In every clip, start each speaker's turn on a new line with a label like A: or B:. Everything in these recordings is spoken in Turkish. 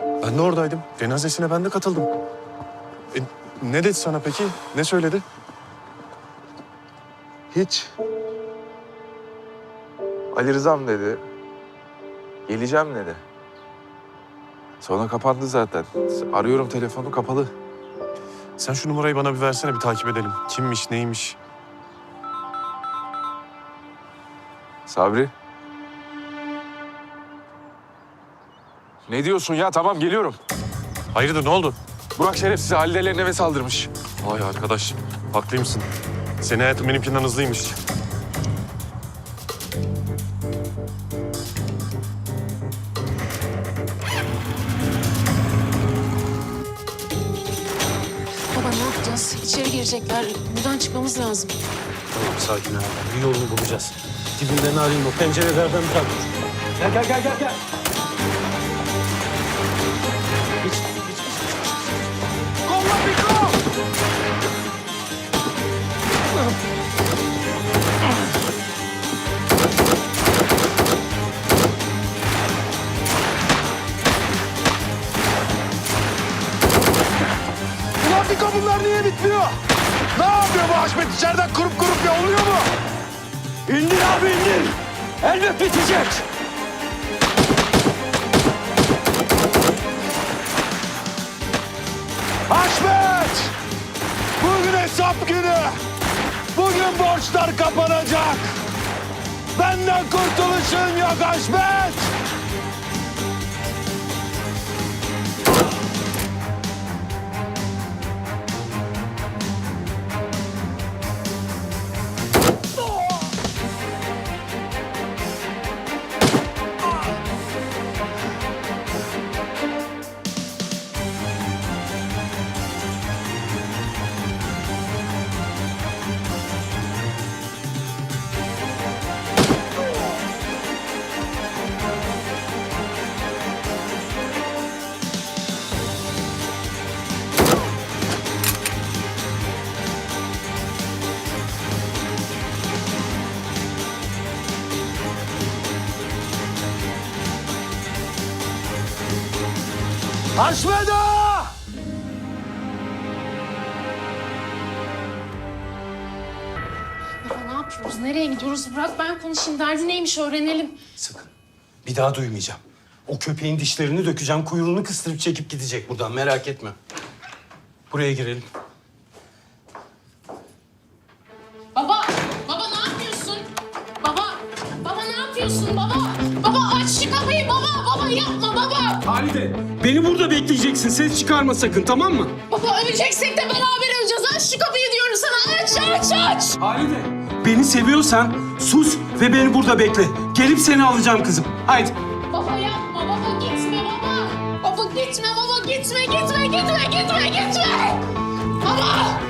A: Ben de oradaydım. Cenazesine ben de katıldım. E, ne dedi sana peki? Ne söyledi?
B: Hiç. Ali Rızam dedi. Geleceğim dedi. Sonra kapandı zaten. Arıyorum telefonu kapalı.
A: Sen şu numarayı bana bir versene bir takip edelim. Kimmiş, neymiş?
B: Sabri. Ne diyorsun ya? Tamam geliyorum.
A: Hayırdır ne oldu?
B: Burak şerefsiz Halide'lerin eve saldırmış.
A: Vay arkadaş, haklıymışsın. Senin hayatın benimkinden hızlıymış.
C: Baba ne yapacağız? İçeri girecekler. Buradan çıkmamız lazım.
D: Tamam sakin ol. Bir yolunu bulacağız. Dibinden arayayım o pencerelerden bırak. Gel gel gel gel gel.
E: Bitmiyor? Ne yapıyor bu Haşmet? İçeriden kurup kurup yolluyor mu?
D: İndir abi indir. Elbet bitecek.
E: Haşmet! Bugün hesap günü. Bugün borçlar kapanacak. Benden kurtuluşun yok Haşmet. Haşmet ağa!
C: Baba ne yapıyoruz? Nereye gidiyoruz? Bırak ben konuşayım. Derdi neymiş öğrenelim.
D: Sakın. Bir daha duymayacağım. O köpeğin dişlerini dökeceğim. Kuyruğunu kıstırıp çekip gidecek buradan. Merak etme. Buraya girelim.
C: Baba! Baba ne yapıyorsun? Baba! Baba ne yapıyorsun? Baba! Baba aç şu kapıyı baba! Baba yapma baba!
D: Halide, beni burada bekleyeceksin. Ses çıkarma sakın, tamam mı?
C: Baba öleceksek de beraber öleceğiz. Aç şu kapıyı diyorum sana. Aç aç aç!
D: Halide. Beni seviyorsan sus ve beni burada bekle. Gelip seni alacağım kızım. Haydi.
C: Baba yapma baba gitme baba! Baba gitme baba gitme gitme gitme gitme gitme! Baba!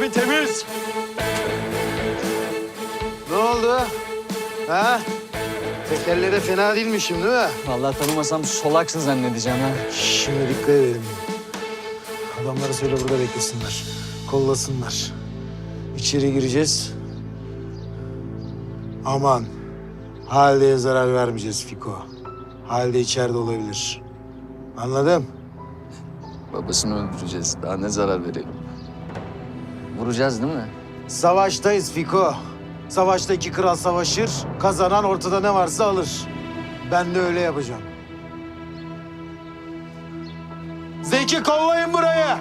E: Abi temiz. Ne oldu? Ha? Tekerleri fena değilmişim değil mi?
F: Vallahi tanımasam solaksın zannedeceğim ha.
E: Şimdi dikkat edelim. Adamları söyle burada beklesinler. Kollasınlar. İçeri gireceğiz. Aman. Halide'ye zarar vermeyeceğiz Fiko. Halide içeride olabilir. Anladın?
F: Babasını öldüreceğiz. Daha ne zarar verelim? Vuracağız değil mi?
E: Savaştayız Fiko. Savaşta iki kral savaşır. Kazanan ortada ne varsa alır. Ben de öyle yapacağım. Zeki kollayın burayı.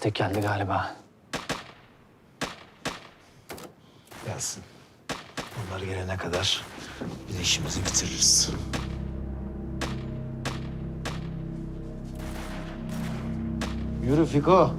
G: Destek geldi galiba.
E: Gelsin. Onlar gelene kadar biz işimizi bitiririz. Yürü Fiko.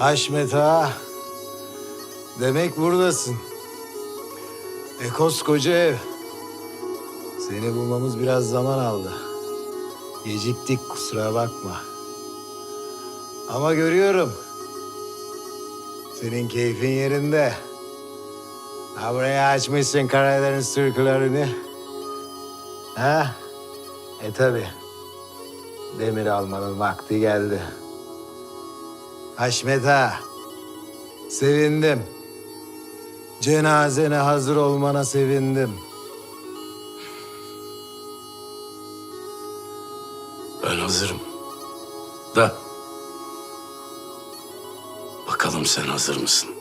E: Haşmet ağa. Demek buradasın. E koskoca ev. Seni bulmamız biraz zaman aldı. Geciktik kusura bakma. Ama görüyorum. Senin keyfin yerinde. Ha buraya açmışsın Karadeniz türkülerini. Ha? E tabi. Demir almanın vakti geldi. Haşmet ağa. Sevindim. Cenazene hazır olmana sevindim.
H: Ben hazırım. Da. Bakalım sen hazır mısın?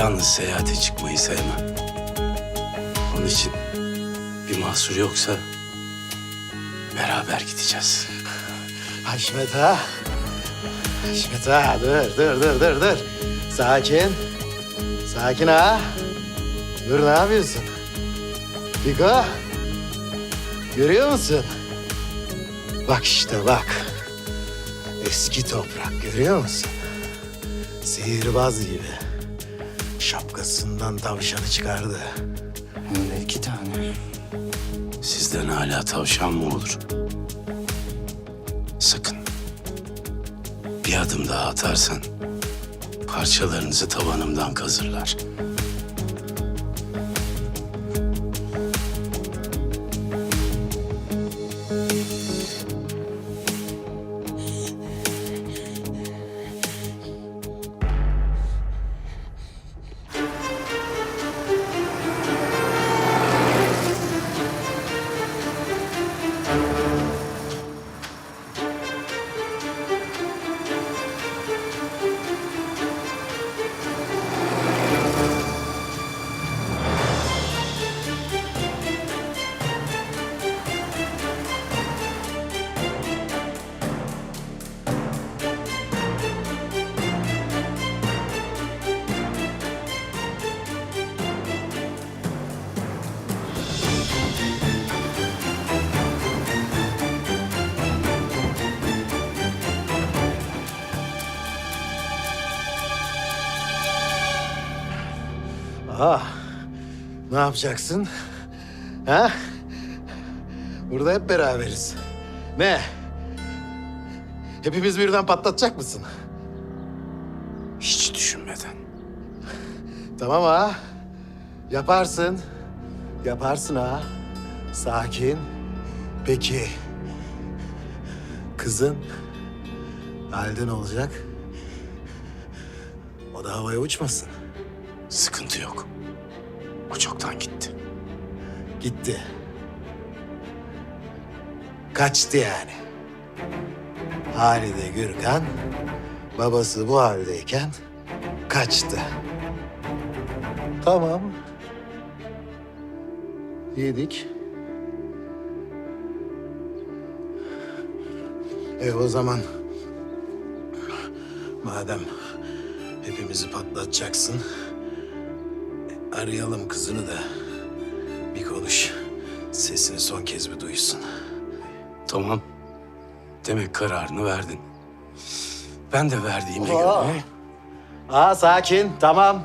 H: Yalnız seyahate çıkmayı sevmem. Onun için bir mahsur yoksa beraber gideceğiz.
E: Haşmet ağa. Haşmet ağa dur dur dur dur dur. Sakin. Sakin ağa. Dur ne yapıyorsun? Fiko. Görüyor musun? Bak işte bak. Eski toprak görüyor musun? Sihirbaz gibi. Şapkasından tavşanı çıkardı.
G: Hem de iki tane.
H: Sizden hala tavşan mı olur? Sakın. Bir adım daha atarsan parçalarınızı tavanımdan kazırlar.
E: Ah, ne yapacaksın? Ha? Burada hep beraberiz. Ne? Hepimiz birden patlatacak mısın?
H: Hiç düşünmeden.
E: Tamam ha. Yaparsın. Yaparsın ha. Sakin. Peki. Kızın halde ne olacak? O da havaya uçmasın.
H: Sıkıntı yok. O çoktan gitti.
E: Gitti. Kaçtı yani. Halide Gürkan babası bu haldeyken kaçtı. Tamam. Yedik. E o zaman madem hepimizi patlatacaksın arayalım kızını da bir konuş. Sesini son kez bir duysun.
H: Tamam. Demek kararını verdin. Ben de verdiğime
E: Aa.
H: göre...
E: Aa sakin, tamam.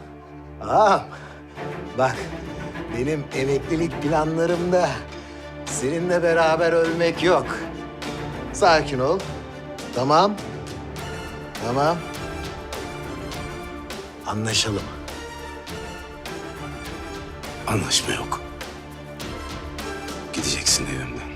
E: Aa, bak benim emeklilik planlarımda seninle beraber ölmek yok. Sakin ol. Tamam. Tamam. Anlaşalım.
H: Anlaşma yok. Gideceksin evimden.